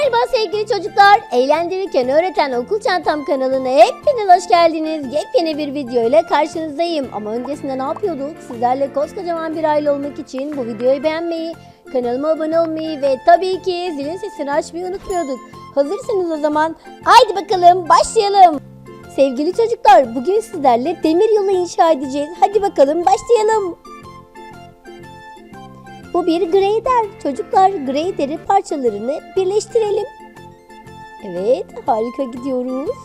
Merhaba sevgili çocuklar. Eğlendirirken öğreten okul çantam kanalına hepiniz hoş geldiniz. Yepyeni bir video ile karşınızdayım. Ama öncesinde ne yapıyorduk? Sizlerle koskocaman bir aile olmak için bu videoyu beğenmeyi, kanalıma abone olmayı ve tabii ki zilin sesini açmayı unutmuyorduk. Hazırsanız o zaman haydi bakalım başlayalım. Sevgili çocuklar bugün sizlerle demir yolu inşa edeceğiz. Hadi bakalım başlayalım. Bu bir grader. Çocuklar graderi parçalarını birleştirelim. Evet harika gidiyoruz.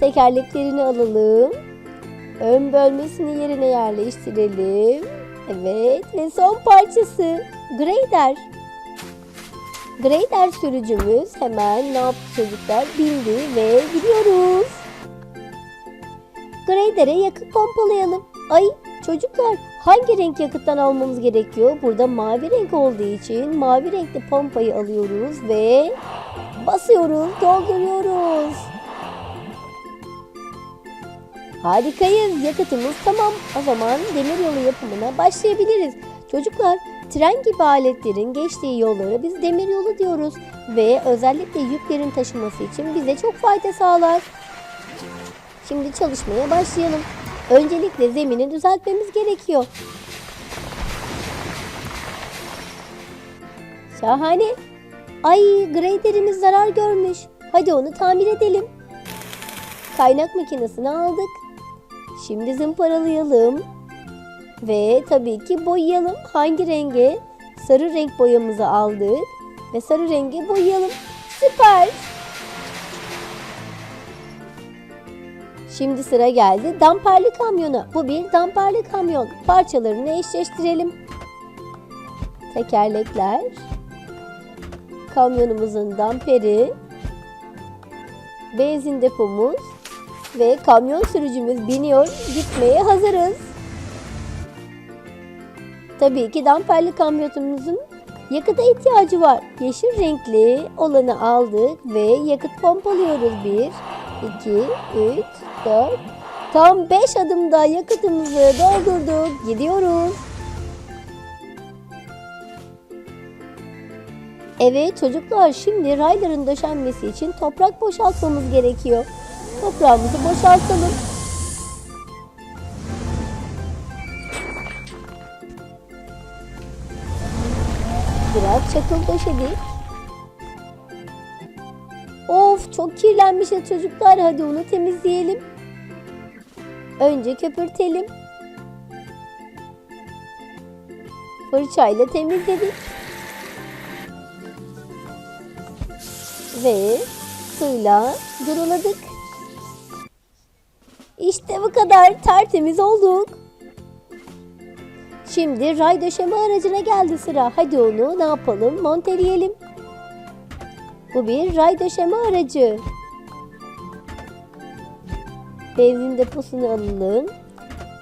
Tekerleklerini alalım. Ön bölmesini yerine yerleştirelim. Evet ve son parçası grader. Grader sürücümüz hemen ne yaptı çocuklar? Bindi ve gidiyoruz. Grader'e yakıt pompalayalım. Ay çocuklar hangi renk yakıttan almamız gerekiyor? Burada mavi renk olduğu için mavi renkli pompayı alıyoruz ve basıyoruz, dolduruyoruz. Harikayız. Yakıtımız tamam. O zaman demiryolu yapımına başlayabiliriz. Çocuklar, tren gibi aletlerin geçtiği yollara biz demiryolu diyoruz ve özellikle yüklerin taşıması için bize çok fayda sağlar. Şimdi çalışmaya başlayalım. Öncelikle zemini düzeltmemiz gerekiyor. Şahane. Ay graderimiz zarar görmüş. Hadi onu tamir edelim. Kaynak makinesini aldık. Şimdi zımparalayalım. Ve tabii ki boyayalım. Hangi renge? Sarı renk boyamızı aldık. Ve sarı rengi boyayalım. Süper. Şimdi sıra geldi damperli kamyona. Bu bir damperli kamyon. Parçalarını eşleştirelim. Tekerlekler, kamyonumuzun damperi, benzin depomuz ve kamyon sürücümüz biniyor. Gitmeye hazırız. Tabii ki damperli kamyonumuzun yakıta ihtiyacı var. Yeşil renkli olanı aldık ve yakıt pompalıyoruz. 1, 2, 3, 4. Tam 5 adımda yakıtımızı doldurduk. Gidiyoruz. Evet çocuklar şimdi rayların döşenmesi için toprak boşaltmamız gerekiyor. Toprağımızı boşaltalım. Biraz çakıl döşedik. Çok kirlenmiş ya çocuklar hadi onu temizleyelim. Önce köpürtelim. Fırçayla temizledik. Ve suyla duruladık. İşte bu kadar tertemiz olduk. Şimdi ray döşeme aracına geldi sıra. Hadi onu ne yapalım? Monteleyelim. Bu bir ray döşeme aracı. Benzin deposunu alalım.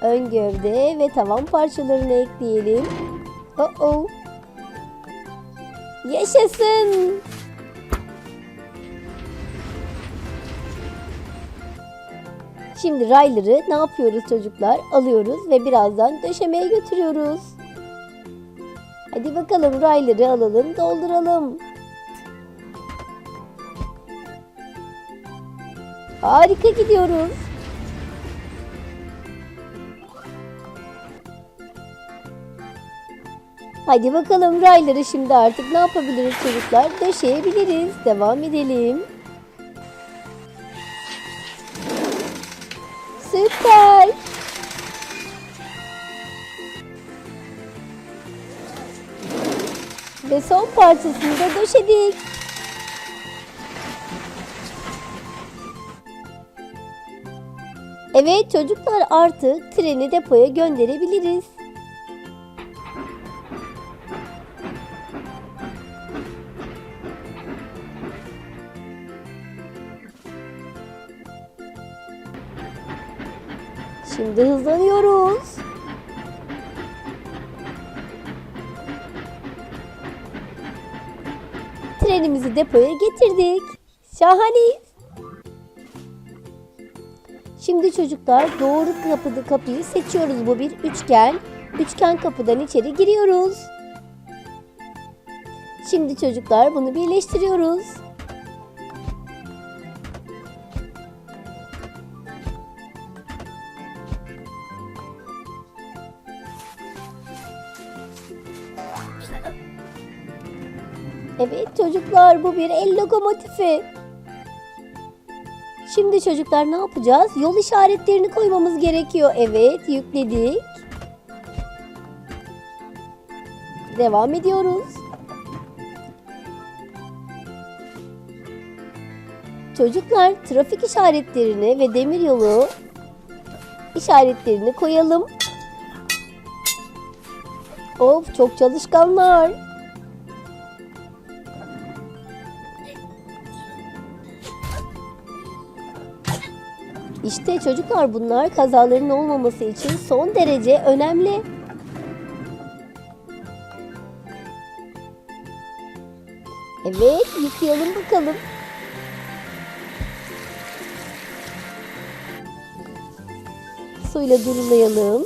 Ön gövde ve tavan parçalarını ekleyelim. Oh oh. Yaşasın. Şimdi rayları ne yapıyoruz çocuklar? Alıyoruz ve birazdan döşemeye götürüyoruz. Hadi bakalım rayları alalım, dolduralım. Harika gidiyoruz. Hadi bakalım rayları şimdi artık ne yapabiliriz çocuklar? Döşeyebiliriz. Devam edelim. Süper. Ve son parçasını da döşedik. Evet çocuklar artık treni depoya gönderebiliriz. Şimdi hızlanıyoruz. Trenimizi depoya getirdik. Şahaneyiz. Şimdi çocuklar doğru kapıda kapıyı seçiyoruz. Bu bir üçgen. Üçgen kapıdan içeri giriyoruz. Şimdi çocuklar bunu birleştiriyoruz. Evet çocuklar bu bir el lokomotifi. Şimdi çocuklar ne yapacağız? Yol işaretlerini koymamız gerekiyor. Evet yükledik. Devam ediyoruz. Çocuklar trafik işaretlerini ve demiryolu işaretlerini koyalım. Of çok çalışkanlar. İşte çocuklar bunlar kazaların olmaması için son derece önemli. Evet, yıkayalım bakalım. Suyla durulayalım.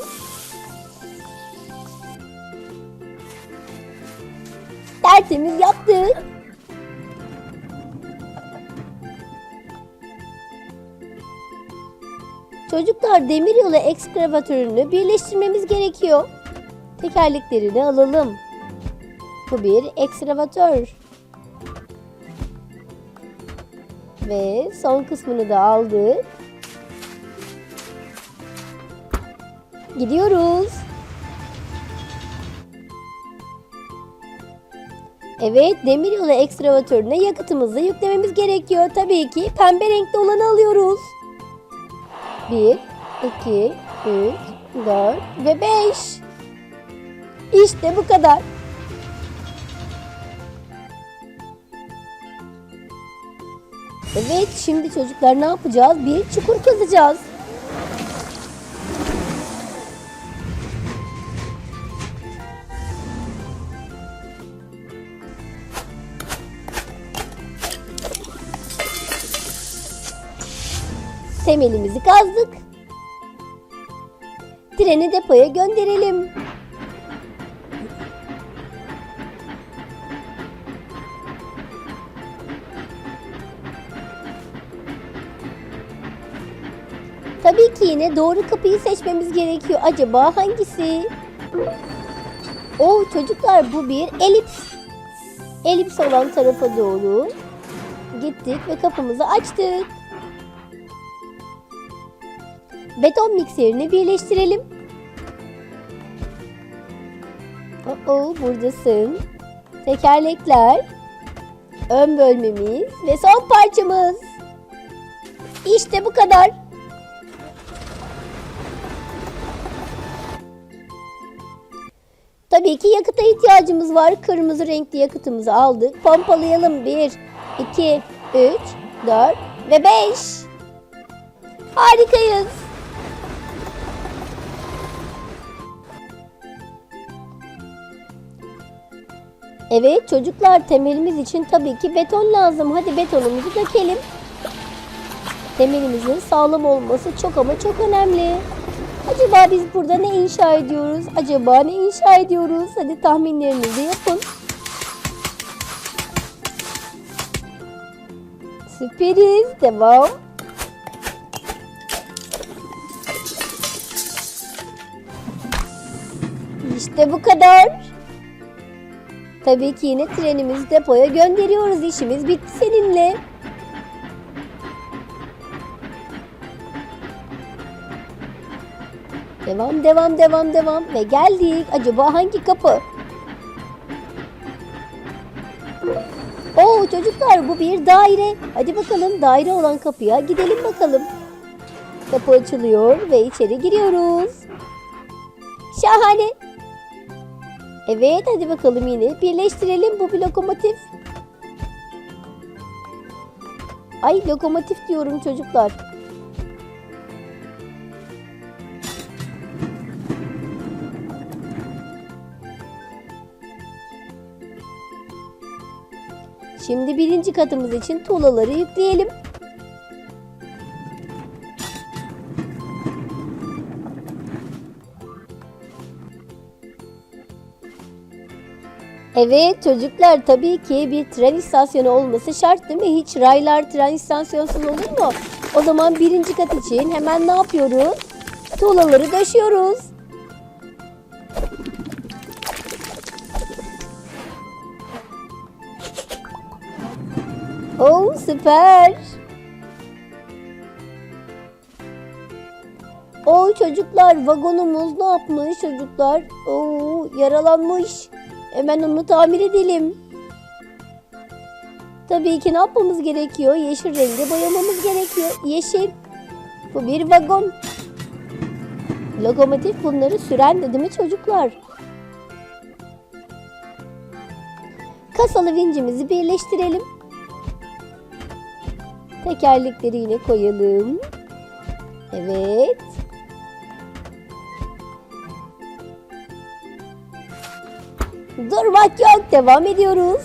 Tertemiz yaptık. Çocuklar demiryolu ekskavatörünü birleştirmemiz gerekiyor. Tekerleklerini alalım. Bu bir ekskavatör. Ve son kısmını da aldık. Gidiyoruz. Evet, demiryolu ekskavatörüne yakıtımızı yüklememiz gerekiyor. Tabii ki pembe renkli olanı alıyoruz. 1, 2, 3, 4 ve 5. İşte bu kadar. Evet, şimdi çocuklar ne yapacağız? Bir çukur kazacağız. Temelimizi kazdık. Treni depoya gönderelim. Tabii ki yine doğru kapıyı seçmemiz gerekiyor. Acaba hangisi? Oh çocuklar bu bir elips. Elips olan tarafa doğru gittik ve kapımızı açtık. Beton mikserini birleştirelim. Oo, buradasın. Tekerlekler, ön bölmemiz ve son parçamız. İşte bu kadar. Tabii ki yakıta ihtiyacımız var. Kırmızı renkli yakıtımızı aldık. Pompalayalım. 1, 2, 3, 4 ve 5. Harikayız. Evet çocuklar temelimiz için tabii ki beton lazım. Hadi betonumuzu dökelim. Temelimizin sağlam olması çok ama çok önemli. Acaba biz burada ne inşa ediyoruz? Acaba ne inşa ediyoruz? Hadi tahminlerinizi yapın. Süperiz. Devam. İşte bu kadar. Tabii ki yine trenimizi depoya gönderiyoruz. İşimiz bitti seninle. Devam, devam, devam, devam. Ve geldik. Acaba hangi kapı? Oo çocuklar bu bir daire. Hadi bakalım daire olan kapıya gidelim bakalım. Kapı açılıyor ve içeri giriyoruz. Şahane. Evet hadi bakalım yine birleştirelim bu bir lokomotif. Ay lokomotif diyorum çocuklar. Şimdi birinci katımız için tuğlaları yükleyelim. Evet çocuklar tabii ki bir tren istasyonu olması şart değil mi? Hiç raylar tren istasyonsuz olur mu? O zaman birinci kat için hemen ne yapıyoruz? Tuğlaları döşüyoruz. Oh süper. Oo çocuklar vagonumuz ne yapmış çocuklar? Oo yaralanmış. Hemen onu tamir edelim. Tabii ki ne yapmamız gerekiyor? Yeşil renge boyamamız gerekiyor. Yeşil. Bu bir vagon. Lokomotif bunları süren de değil mi çocuklar? Kasalı vincimizi birleştirelim. Tekerlekleri yine koyalım. Evet. Durmak yok. Devam ediyoruz.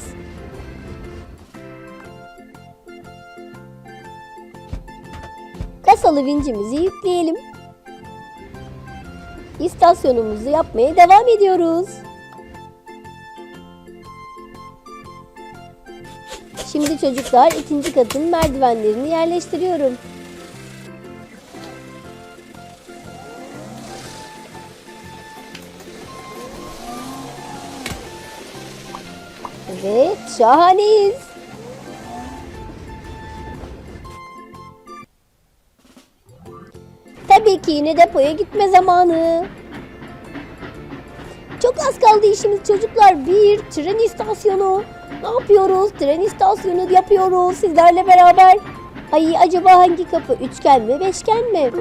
Kasalı vincimizi yükleyelim. İstasyonumuzu yapmaya devam ediyoruz. Şimdi çocuklar ikinci katın merdivenlerini yerleştiriyorum. Şahaneyiz. Tabii ki yine depoya gitme zamanı. Çok az kaldı işimiz çocuklar. Bir tren istasyonu. Ne yapıyoruz? Tren istasyonu yapıyoruz sizlerle beraber. Ay acaba hangi kapı? Üçgen mi, beşgen mi?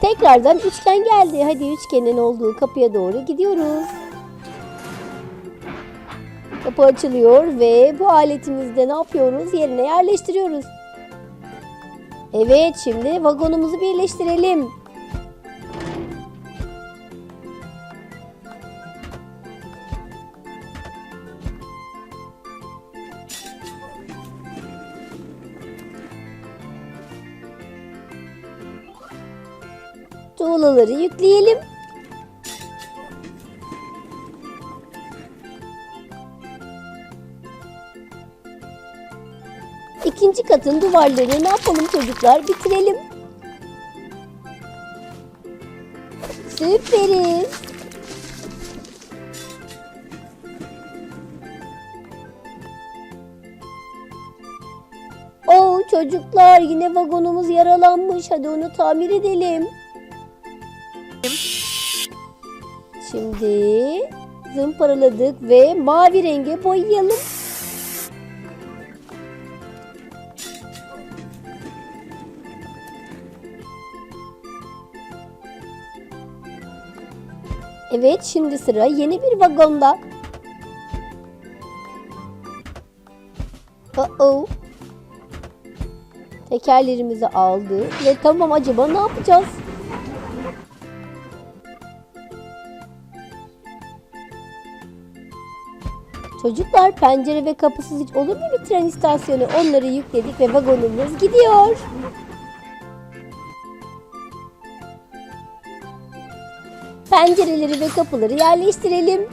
Tekrardan üçgen geldi. Hadi üçgenin olduğu kapıya doğru gidiyoruz. Kapı açılıyor ve bu aletimizde ne yapıyoruz? Yerine yerleştiriyoruz. Evet şimdi vagonumuzu birleştirelim. Tuğlaları yükleyelim. İkinci katın duvarlarını ne yapalım çocuklar? Bitirelim. Süperiz. Oo çocuklar yine vagonumuz yaralanmış. Hadi onu tamir edelim. Şimdi zımparaladık ve mavi renge boyayalım. Evet şimdi sıra yeni bir vagonda. Uh oh. Tekerlerimizi aldı ve tamam acaba ne yapacağız? Çocuklar pencere ve kapısız hiç olur mu bir tren istasyonu? Onları yükledik ve vagonumuz gidiyor. Pencereleri ve kapıları yerleştirelim.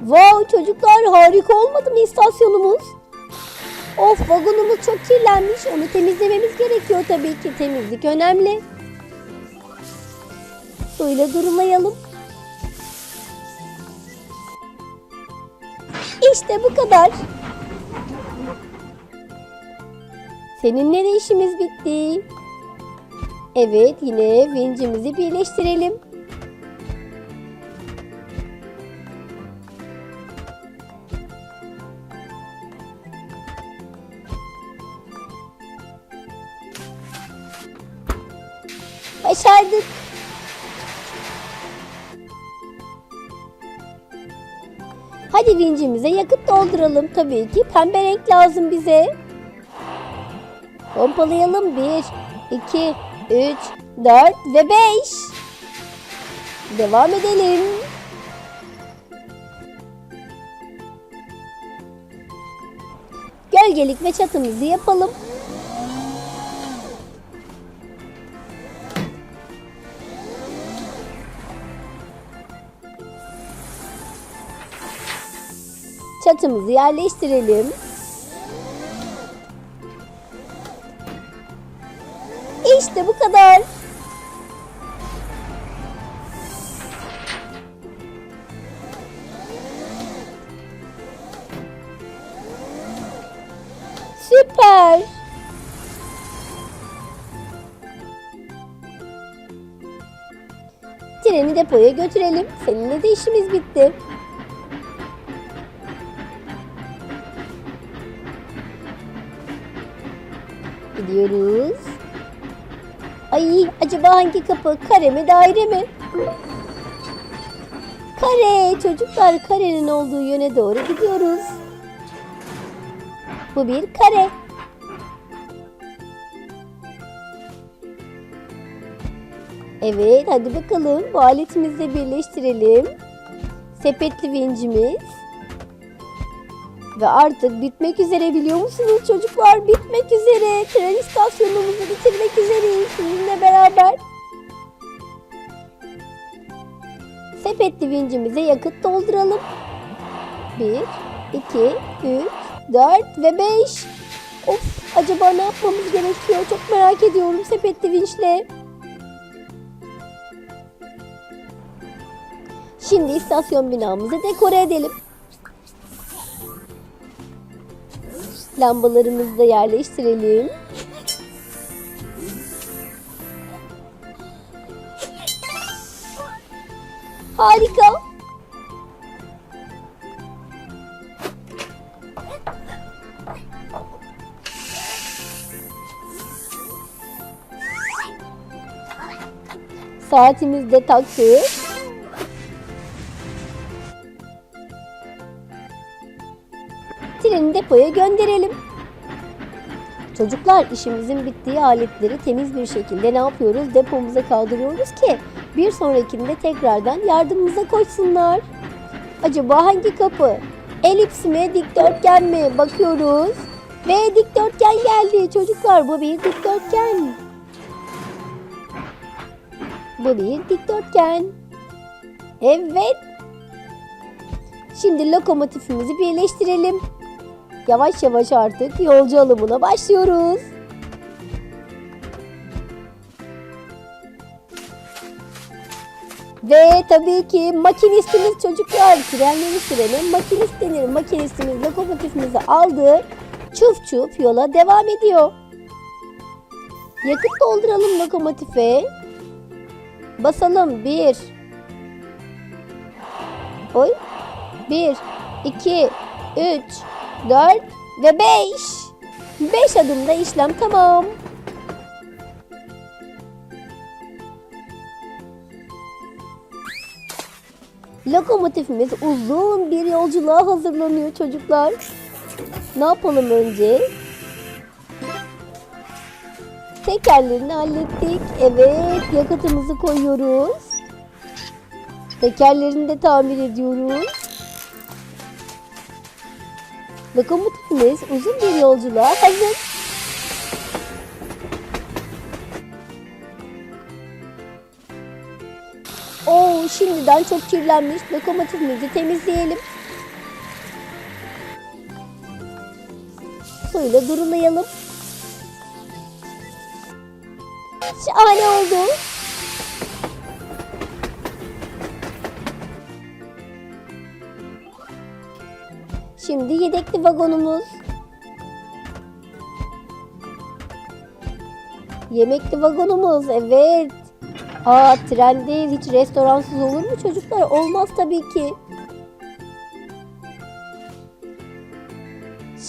Wow çocuklar harika olmadı mı istasyonumuz? Of vagonumuz çok kirlenmiş. Onu temizlememiz gerekiyor tabii ki. Temizlik önemli. Suyla durulayalım. İşte bu kadar. Seninle de işimiz bitti. Evet yine vincimizi birleştirelim. Başardık. Hadi vincimize yakıt dolduralım. Tabii ki pembe renk lazım bize. Pompalayalım. 1, 2, 3, 4 ve 5. Devam edelim. Gölgelik ve çatımızı yapalım. Çatımızı yerleştirelim. İşte bu kadar. Süper. Treni depoya götürelim. Seninle de işimiz bitti. Gidiyoruz. Ay acaba hangi kapı? Kare mi daire mi? Kare. Çocuklar karenin olduğu yöne doğru gidiyoruz. Bu bir kare. Evet hadi bakalım bu aletimizle birleştirelim. Sepetli vincimiz. Ve artık bitmek üzere biliyor musunuz çocuklar? Bitmek üzere. Tren istasyonumuzu bitirmek üzereyiz sizinle beraber. Sepetli vincimize yakıt dolduralım. 1, 2, 3, 4 ve 5. Of acaba ne yapmamız gerekiyor? Çok merak ediyorum sepetli vinçle. Şimdi istasyon binamızı dekore edelim. Lambalarımızı da yerleştirelim. Harika. Saatimizi de taktık. Depoya gönderelim. Çocuklar işimizin bittiği aletleri temiz bir şekilde ne yapıyoruz? Depomuza kaldırıyoruz ki bir sonrakinde tekrardan yardımımıza koşsunlar. Acaba hangi kapı? Elips mi, dikdörtgen mi? Bakıyoruz. Ve dikdörtgen geldi. Çocuklar bu bir dikdörtgen. Bu bir dikdörtgen. Evet. Şimdi lokomotifimizi birleştirelim. Yavaş yavaş artık yolcu alımına başlıyoruz. Ve tabii ki makinistimiz çocuklar trenleri sürenin makinist denir. Makinistimiz lokomotifimizi aldı. Çuf çuf yola devam ediyor. Yakıt dolduralım lokomotife. Basalım. Bir. Oy. Bir, iki, üç, dört ve beş. Beş adımda işlem tamam. Lokomotifimiz uzun bir yolculuğa hazırlanıyor çocuklar. Ne yapalım önce? Tekerlerini hallettik. Evet, yakıtımızı koyuyoruz. Tekerlerini de tamir ediyoruz. Lokomotifimiz uzun bir yolculuğa hazır. Oo, şimdiden çok kirlenmiş lokomotifimizi temizleyelim. Suyla durulayalım. Şahane oldu. Şimdi yedekli vagonumuz. Yemekli vagonumuz evet. Aa trendeyiz hiç restoransız olur mu çocuklar? Olmaz tabii ki.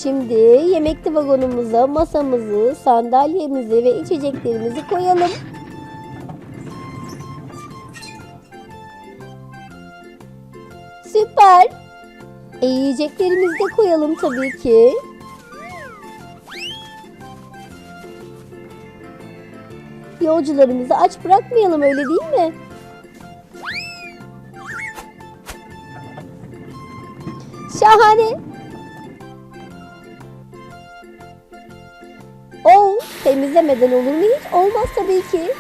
Şimdi yemekli vagonumuza masamızı, sandalyemizi ve içeceklerimizi koyalım. Süper. E, yiyeceklerimizi de koyalım tabii ki. Yolcularımızı aç bırakmayalım öyle değil mi? Şahane. temizlemeden olur mu hiç? Olmaz tabii ki.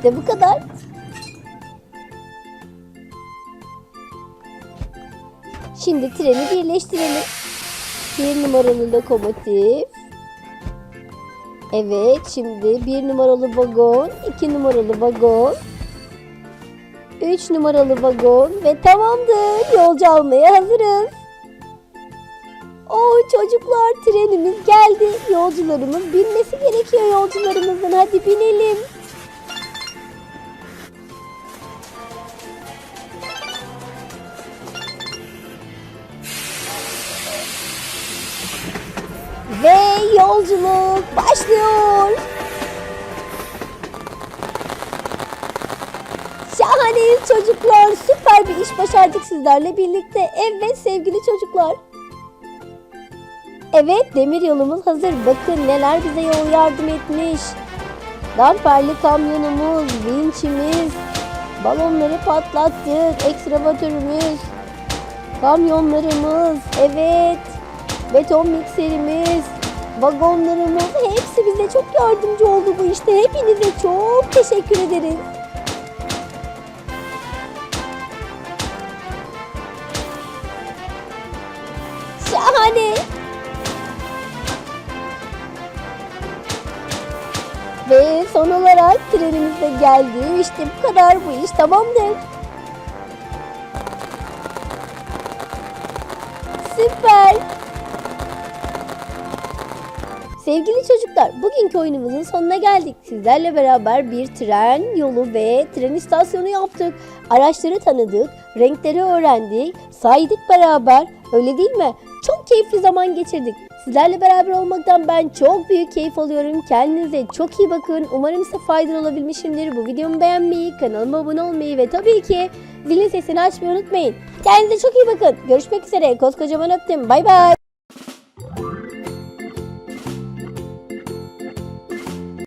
İşte bu kadar. Şimdi treni birleştirelim. Bir numaralı lokomotif. Evet, şimdi bir numaralı vagon, iki numaralı vagon, üç numaralı vagon ve tamamdır. Yolcu almaya hazırız. Oo çocuklar trenimiz geldi. Yolcularımız binmesi gerekiyor yolcularımızın. Hadi binelim. Yolculuk başlıyor. Şahaneyiz çocuklar. Süper bir iş başardık sizlerle birlikte. Evet sevgili çocuklar. Evet demir yolumuz hazır. Bakın neler bize yol yardım etmiş. Damperli kamyonumuz, vinçimiz, balonları patlattık, ekskavatörümüz, kamyonlarımız, evet, beton mikserimiz, vagonlarımız hepsi bize çok yardımcı oldu bu işte. Hepinize çok teşekkür ederiz. Şahane. Ve son olarak trenimiz de geldi. İşte bu kadar bu iş tamamdır. Süper. Sevgili çocuklar, bugünkü oyunumuzun sonuna geldik. Sizlerle beraber bir tren yolu ve tren istasyonu yaptık. Araçları tanıdık, renkleri öğrendik, saydık beraber. Öyle değil mi? Çok keyifli zaman geçirdik. Sizlerle beraber olmaktan ben çok büyük keyif alıyorum. Kendinize çok iyi bakın. Umarım size faydalı olabilmişimdir. Bu videomu beğenmeyi, kanalıma abone olmayı ve tabii ki zilin sesini açmayı unutmayın. Kendinize çok iyi bakın. Görüşmek üzere. Koskocaman öptüm. Bay bay.